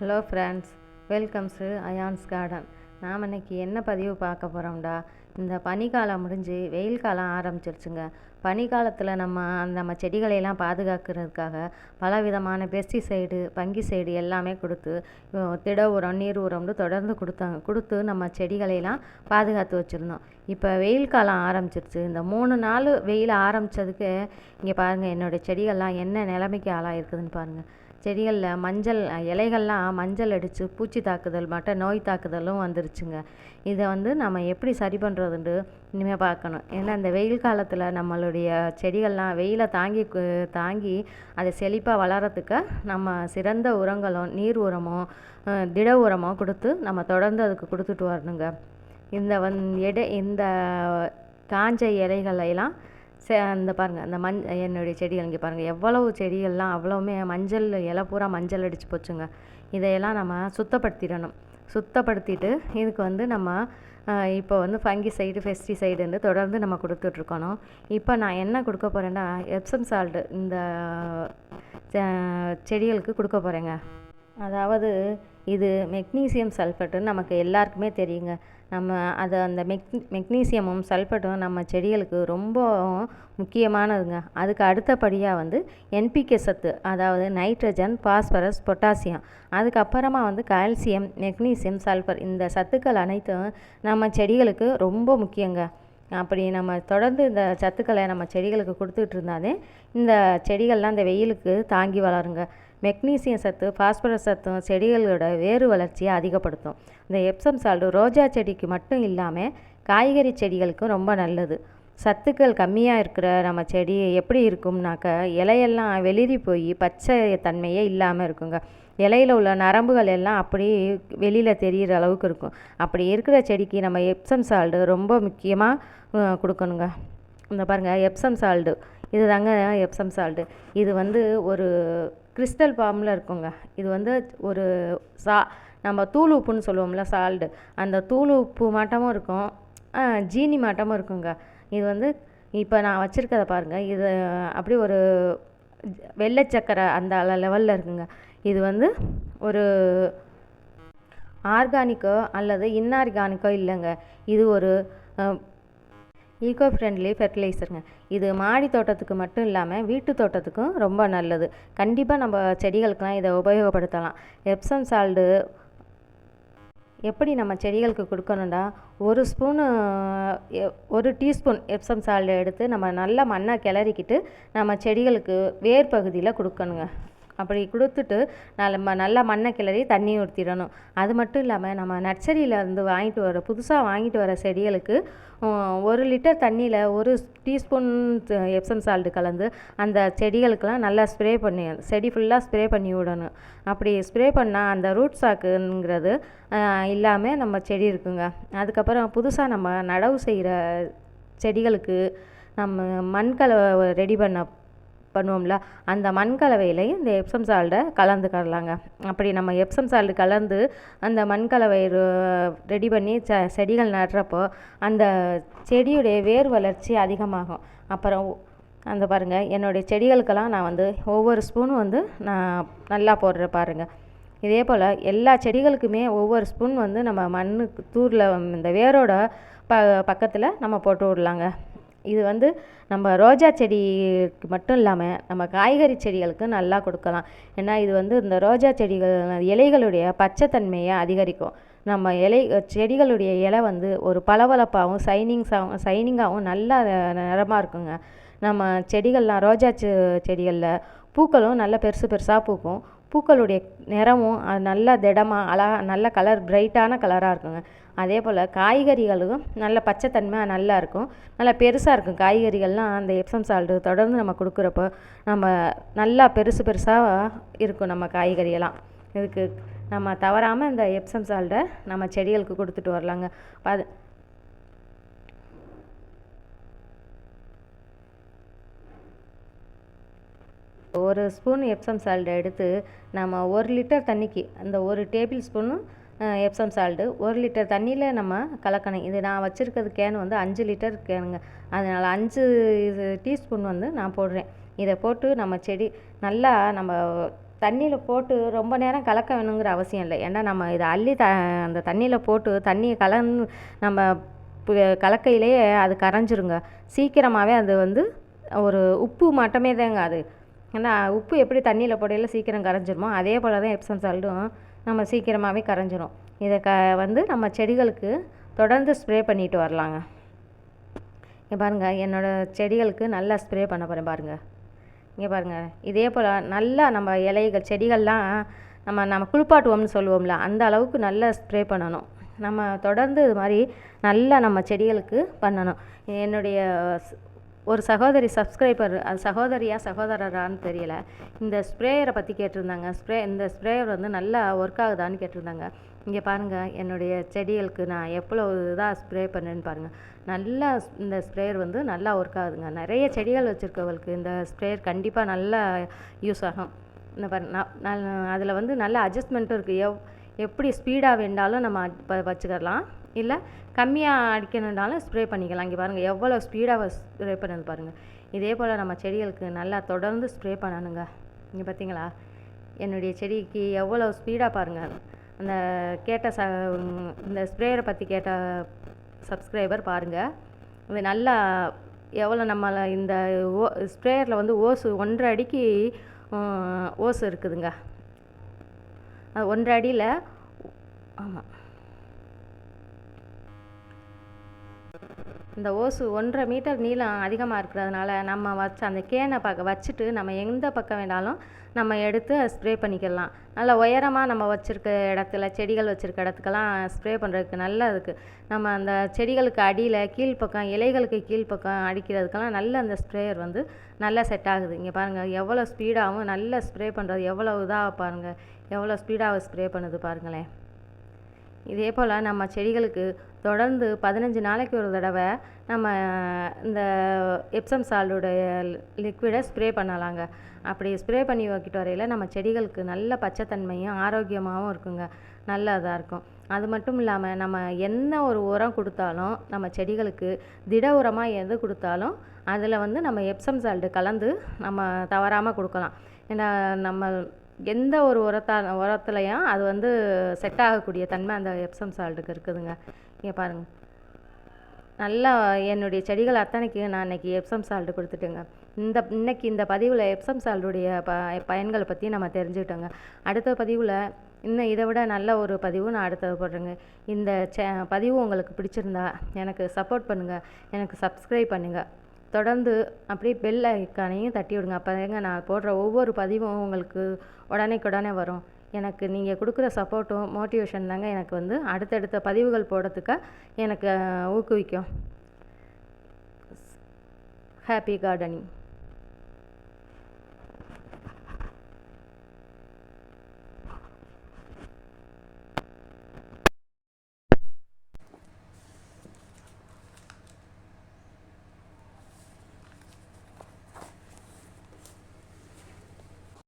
Hello friends welcomes to Ayaan's garden. நாம் இன்றைக்கி என்ன பதிவு பார்க்க போகிறோம்டா இந்த பனிக்காலம் முடிஞ்சு வெயில் காலம் ஆரம்பிச்சிருச்சுங்க. பனிக்காலத்தில் நம்ம அந்த நம்ம செடிகளையெல்லாம் பாதுகாக்கிறதுக்காக பல விதமான பெஸ்டிசைடு பங்கிசைடு எல்லாமே கொடுத்து திட உரம் நீர் உரம்னு தொடர்ந்து கொடுத்தாங்க. கொடுத்து நம்ம செடிகளையெல்லாம் பாதுகாத்து வச்சுருந்தோம். இப்போ வெயில் காலம் ஆரம்பிச்சிருச்சு. இந்த மூணு நாள் வெயில் ஆரம்பித்ததுக்கு இங்கே பாருங்கள் என்னுடைய செடிகள்லாம் என்ன நிலைமைக்கு ஆளாயிருக்குதுன்னு பாருங்கள் செடிகளில் மஞ்சள் இலைகள்லாம் மஞ்சள் அடித்து பூச்சி தாக்குதல் மட்டும் நோய் தாக்குதலும் வந்துருச்சுங்க. இதை வந்து நம்ம எப்படி சரி பண்ணுறதுன்ட்டு இனிமேல் பார்க்கணும் ஏன்னா இந்த வெயில் காலத்தில் நம்மளுடைய செடிகள்லாம் வெயிலை தாங்கி கு- தாங்கி அதை செழிப்பாக வளரத்துக்கு நம்ம சிறந்த உரங்களும் நீர் உரமும் திட உரமும் கொடுத்து நம்ம தொடர்ந்து அதுக்கு கொடுத்துட்டு வரணுங்க. இந்த வந் எடை இந்த காஞ்ச இலைகளையெல்லாம் சே அந்த பாருங்கள் அந்த மஞ் என்னுடைய செடிகள் இங்கே பாருங்கள் எவ்வளவு செடிகள்லாம் அவ்வளவுமே மஞ்சள் இலை பூரா மஞ்சள் அடித்து போச்சுங்க. இதையெல்லாம் நம்ம சுத்தப்படுத்திடணும். சுத்தப்படுத்திட்டு இதுக்கு வந்து நம்ம இப்போ வந்து ஃபங்கி சைடு ஃபங்கிசைடு வந்து தொடர்ந்து நம்ம கொடுத்துட்ருக்கணும். இப்போ நான் என்ன கொடுக்க போகிறேன்னா எப்சம் சால்ட்டு இந்த செடிகளுக்கு கொடுக்க போகிறேங்க அதாவது இது மெக்னீசியம் சல்ஃபேட்டுன்னு நமக்கு எல்லாருக்குமே தெரியுங்க. நம்ம அதை அந்த மெக் மெக்னீசியமும் சல்ஃபேட்டும் நம்ம செடிகளுக்கு ரொம்ப முக்கியமானதுங்க. அதுக்கு அடுத்தபடியாக வந்து என்பிகே சத்து அதாவது நைட்ரஜன் பாஸ்பரஸ் பொட்டாசியம் அதுக்கப்புறமா வந்து கால்சியம் மெக்னீசியம் சல்ஃபர் இந்த சத்துக்கள் அனைத்தும் நம்ம செடிகளுக்கு ரொம்ப முக்கியங்க. அப்படி நம்ம தொடர்ந்து இந்த சத்துக்களை நம்ம செடிகளுக்கு கொடுத்துட்டு இருந்தாலே இந்த செடிகள்லாம் இந்த வெயிலுக்கு தாங்கி வளருங்க. மெக்னீசியம் சத்து பாஸ்பரஸ் சத்தும் செடிகளோட வேறு வளர்ச்சியை அதிகப்படுத்தும். இந்த எப்சம் சால்டு ரோஜா செடிக்கு மட்டும் இல்லாமல் காய்கறி செடிகளுக்கும் ரொம்ப நல்லது. சத்துக்கள் கம்மியாக இருக்கிற நம்ம செடி எப்படி இருக்கும்னாக்க இலையெல்லாம் வெளிரி போய் பச்சை தன்மையே இல்லாமல் இருக்குங்க. இலையில உள்ள நரம்புகள் எல்லாம் அப்படியே வெளியில் தெரிகிற அளவுக்கு இருக்கும். அப்படி இருக்கிற செடிக்கு நம்ம எப்சம் சால்டு ரொம்ப முக்கியமாக கொடுக்கணுங்க. இந்த பாருங்கள் எப்சம் சால்டு. இது தாங்க எப்சம் சால்ட்டு இது வந்து ஒரு கிறிஸ்டல் ஃபார்மில் இருக்குங்க. இது வந்து ஒரு சா நம்ம தூள் உப்புன்னு சொல்லுவோம்ல சால்டு அந்த தூள் உப்பு மாட்டமும் இருக்கும். ஜீனி மாட்டமும் இருக்குங்க. இது வந்து இப்போ நான் வச்சுருக்கத பாருங்கள் இது அப்படி ஒரு வெள்ளை சக்கரை அந்த லெவலில் இருக்குங்க. இது வந்து ஒரு ஆர்கானிக்கோ அல்லது இன்ஆர்கானிக்கோ இல்லைங்க. இது ஒரு ஈகோ ஃப்ரெண்ட்லி ஃபெர்டிலைசருங்க. இது மாடி தோட்டத்துக்கு மட்டும் இல்லாமல் வீட்டு தோட்டத்துக்கும் ரொம்ப நல்லது. கண்டிப்பாக நம்ம செடிகளுக்கெலாம் இதை உபயோகப்படுத்தலாம். எப்சம் சால்டு எப்படி நம்ம செடிகளுக்கு கொடுக்கணும்டா ஒரு ஸ்பூனு எ- ஒரு டீஸ்பூன் எப்சம் சால்ட் எடுத்து நம்ம நல்லா மண்ணை கிளறிக்கிட்டு நம்ம செடிகளுக்கு வேர் பகுதியில் கொடுக்கணுங்க. அப்படி கொடுத்துட்டு நம்ம நல்லா மண்ணை கிளறி தண்ணி ஊற்றிடணும் அது மட்டும் இல்லாமல் நம்ம நர்சரியில் இருந்து வாங்கிட்டு வர புதுசாக வாங்கிட்டு வர செடிகளுக்கு ஒரு லிட்டர் தண்ணியில் ஒரு டீஸ்பூன் எப்சம் சால்ட்டு கலந்து அந்த செடிகளுக்கெல்லாம் நல்லா ஸ்ப்ரே பண்ணி செடி ஃபுல்லாக ஸ்ப்ரே பண்ணி விடணும். அப்படி ஸ்ப்ரே பண்ணால் அந்த ரூட் சாக்குங்கிறது இல்லாமல் நம்ம செடி இருக்குங்க. அதுக்கப்புறம் புதுசாக நம்ம நடவு செய்கிற செடிகளுக்கு நம்ம மண்கலவை ரெடி பண்ண பண்ணுவோம்ல அந்த மண் கலவையிலையும் இந்த எப்சம் சால்ட்டை கலந்துக்கலாங்க அப்படி நம்ம எப்சம் சால்ட் கலந்து அந்த மண் கலவை ரெடி பண்ணி ச செடிகள் நடுறப்போ அந்த செடியுடைய வேர் வளர்ச்சி அதிகமாகும். அப்புறம் அந்த பாருங்கள் என்னுடைய செடிகளுக்கெல்லாம் நான் வந்து ஒவ்வொரு ஸ்பூனும் வந்து நான் நல்லா போடுறேன் பாருங்கள் இதே போல் எல்லா செடிகளுக்குமே ஒவ்வொரு ஸ்பூன் வந்து நம்ம மண்ணுக்கு தூரில் இந்த வேரோட ப பக்கத்தில் நம்ம போட்டு விடலாங்க. இது வந்து நம்ம ரோஜா செடிக்கு மட்டும் இல்லாமல் நம்ம காய்கறி செடிகளுக்கு நல்லா கொடுக்கலாம். ஏன்னா இது வந்து இந்த ரோஜா செடிகள் இலைகளுடைய பச்சைத்தன்மையை அதிகரிக்கும். நம்ம இலை செடிகளுடைய இலை வந்து ஒரு பளபளப்பாகவும் சைனிங்ஸாகவும் சைனிங்காகவும் நல்லா நிறமாக இருக்குங்க. நம்ம செடிகள்லாம் ரோஜா செ செடிகளில் பூக்களும் நல்ல பெருசு பெருசாக பூக்கும். பூக்களுடைய நிறமும் அது நல்ல திடமாக அழகா நல்ல கலர் பிரைட்டான கலராக இருக்குங்க. அதே போல் காய்கறிகளும் நல்ல பச்சைத்தன்மையாக நல்லா இருக்கும். நல்லா பெருசாக இருக்கும் காய்கறிகள்லாம் அந்த எப்சம் சால்ட்டு தொடர்ந்து நம்ம கொடுக்குறப்போ நம்ம நல்லா பெருசு பெருசாக இருக்கும் நம்ம காய்கறியெல்லாம். இதுக்கு நம்ம தவறாமல் இந்த எப்சம் சால்ட்டை நம்ம செடிகளுக்கு கொடுத்துட்டு வரலாங்க. அது ஒரு ஸ்பூன் எப்சம் சால்ட் எடுத்து நம்ம ஒரு லிட்டர் தண்ணிக்கு அந்த ஒரு டேபிள் ஸ்பூனும் எப்சம் சால்ட்டு ஒரு லிட்டர் தண்ணியில் நம்ம கலக்கணும். இது நான் வச்சுருக்கிறது கேன் வந்து அஞ்சு லிட்டர் கேனுங்க அதனால் அஞ்சு இது டீஸ்பூன் வந்து நான் போடுறேன். இதை போட்டு நம்ம செடி நல்லா நம்ம தண்ணியில் போட்டு ரொம்ப நேரம் கலக்க வேணுங்கிற அவசியம் இல்லை. ஏன்னா நம்ம இதை அள்ளி த அந்த தண்ணியில் போட்டு தண்ணியை கலந் நம்ம கலக்கையிலேயே அது கரைஞ்சிருங்க. சீக்கிரமாகவே அது வந்து ஒரு உப்பு மட்டுமே தாங்க அது. ஏன்னா உப்பு எப்படி தண்ணியில் போடையில் சீக்கிரம் கரைஞ்சிருமோ அதே போல் தான் எப்சம் சால்ட்டும் நம்ம சீக்கிரமாகவே கரைஞ்சிரும். இதை க வந்து நம்ம செடிகளுக்கு தொடர்ந்து ஸ்ப்ரே பண்ணிட்டு வரலாங்க. இங்கே பாருங்கள் என்னோடய செடிகளுக்கு நல்லா ஸ்ப்ரே பண்ண போகிறேன் பாருங்கள் இங்கே பாருங்கள் இதே போல் நல்லா நம்ம இலைகள் செடிகள்லாம் நம்ம நம்ம குளிப்பாட்டுவோம்னு சொல்லுவோம்ல அந்த அளவுக்கு நல்லா ஸ்ப்ரே பண்ணணும். நம்ம தொடர்ந்து இது மாதிரி நல்லா நம்ம செடிகளுக்கு பண்ணணும். என்னுடைய ஒரு சகோதரி சப்ஸ்கிரைபர் சகோதரியா சகோதரரான்னு தெரியல. இந்த ஸ்ப்ரேயரை பற்றி கேட்டிருந்தாங்க. ஸ்ப்ரே இந்த ஸ்ப்ரேயர் வந்து நல்லா ஒர்க் ஆகுதான்னு கேட்டிருந்தாங்க. இங்கே பாருங்கள் என்னுடைய செடிகளுக்கு நான் எவ்வளோ இதாக ஸ்ப்ரே பண்ணேன்னு பாருங்கள் நல்லா இந்த ஸ்ப்ரேயர் வந்து நல்லா ஒர்க் ஆகுதுங்க. நிறைய செடிகள் வச்சுருக்கவங்களுக்கு இந்த ஸ்ப்ரேயர் கண்டிப்பாக நல்லா யூஸ் ஆகும். இந்த பாருங்க நான் அதில் வந்து நல்ல அட்ஜஸ்ட்மெண்ட்டும் இருக்குது எவ் எப்படி ஸ்பீடாக வேண்டாலும் நம்ம வச்சுக்கலாம் இல்லை கம்மியாக அடிக்கணுன்னாலும் ஸ்ப்ரே பண்ணிக்கலாம். இங்கே பாருங்கள் எவ்வளோ ஸ்பீடாக ஸ்ப்ரே பண்ணணும் பாருங்கள் இதே போல் நம்ம செடிகளுக்கு நல்லா தொடர்ந்து ஸ்ப்ரே பண்ணணுங்க. இங்கே பார்த்தீங்களா என்னுடைய செடிக்கு எவ்வளோ ஸ்பீடாக பாருங்கள் அந்த கேட்ட ச இந்த ஸ்ப்ரேயரை பற்றி கேட்ட சப்ஸ்கிரைபர் பாருங்கள் இது நல்லா எவ்வளோ நம்மளை இந்த ஓ ஸ்ப்ரேயரில் வந்து ஓசு ஒன்றரை அடிக்கு ஓசு இருக்குதுங்க. ஒன்றரை அடியில் ஆமாம் இந்த ஓசு ஒன்றரை மீட்டர் நீளம் அதிகமாக இருக்கிறதுனால நம்ம வச்ச அந்த கேனை பக்க வச்சுட்டு நம்ம எந்த பக்கம் வேணாலும் நம்ம எடுத்து ஸ்ப்ரே பண்ணிக்கலாம். நல்லா உயரமாக நம்ம வச்சுருக்க இடத்துல செடிகள் வச்சுருக்க இடத்துக்கெல்லாம் ஸ்ப்ரே பண்ணுறதுக்கு நல்லா இருக்குது நம்ம அந்த செடிகளுக்கு அடியில் கீழ்ப்பக்கம் இலைகளுக்கு கீழ்ப்பக்கம் அடிக்கிறதுக்கெல்லாம் நல்ல அந்த ஸ்ப்ரேயர் வந்து நல்லா செட் ஆகுது. இங்கே பாருங்கள் எவ்வளோ ஸ்பீடாகவும் நல்ல ஸ்ப்ரே பண்ணுறது எவ்வளோ இதாக பாருங்கள் எவ்வளோ ஸ்பீடாக ஸ்ப்ரே பண்ணுது பாருங்களேன். இதே போல் நம்ம செடிகளுக்கு தொடர்ந்து பதினஞ்சு நாளைக்கு ஒரு தடவை நம்ம இந்த எப்சம் சால்டுடைய லிக்விடை ஸ்ப்ரே பண்ணலாங்க. அப்படி ஸ்ப்ரே பண்ணி வைக்கிட்டு வரையில் நம்ம செடிகளுக்கு நல்ல பச்சைத்தன்மையும் ஆரோக்கியமாகவும் இருக்குங்க. நல்லதாக இருக்கும். அது மட்டும் இல்லாமல் நம்ம என்ன ஒரு உரம் கொடுத்தாலும் நம்ம செடிகளுக்கு திட உரமாக எது கொடுத்தாலும் அதில் வந்து நம்ம எப்சம் சால்டு கலந்து நம்ம தவறாமல் கொடுக்கலாம். ஏன்னா நம்ம எந்த ஒரு உரத்தான உரத்துலையும் அது வந்து செட் ஆகக்கூடிய தன்மை அந்த எப்சம் சால்ட்டுக்கு இருக்குதுங்க. இங்கே பாருங்கள் நல்லா என்னுடைய செடிகள் அத்தனைக்கு நான் இன்றைக்கி எப்சம் சால்ட்டு கொடுத்துட்டேங்க. இந்த இன்றைக்கி இந்த பதிவில் எப்சம் சால்ட்டுடைய ப பயன்களை பற்றி நம்ம தெரிஞ்சுக்கிட்டோங்க. அடுத்த பதிவில் இன்னும் இதை விட நல்ல ஒரு பதிவு நான் அடுத்தது போடுறேங்க. இந்த சே பதிவு உங்களுக்கு பிடிச்சிருந்தா எனக்கு சப்போர்ட் பண்ணுங்கள் எனக்கு சப்ஸ்கிரைப் பண்ணுங்கள் தொடர்ந்து அப்படியே பெல் ஐக்கானையும் தட்டி விடுங்க. அப்போ தாங்க நான் போடுற ஒவ்வொரு பதிவும் உங்களுக்கு உடனேக்குடனே வரும். எனக்கு நீங்கள் கொடுக்குற சப்போர்ட்டும் மோட்டிவேஷன் தாங்க எனக்கு வந்து அடுத்தடுத்த பதிவுகள் போடுறதுக்கு எனக்கு ஊக்குவிக்கும். Happy gardening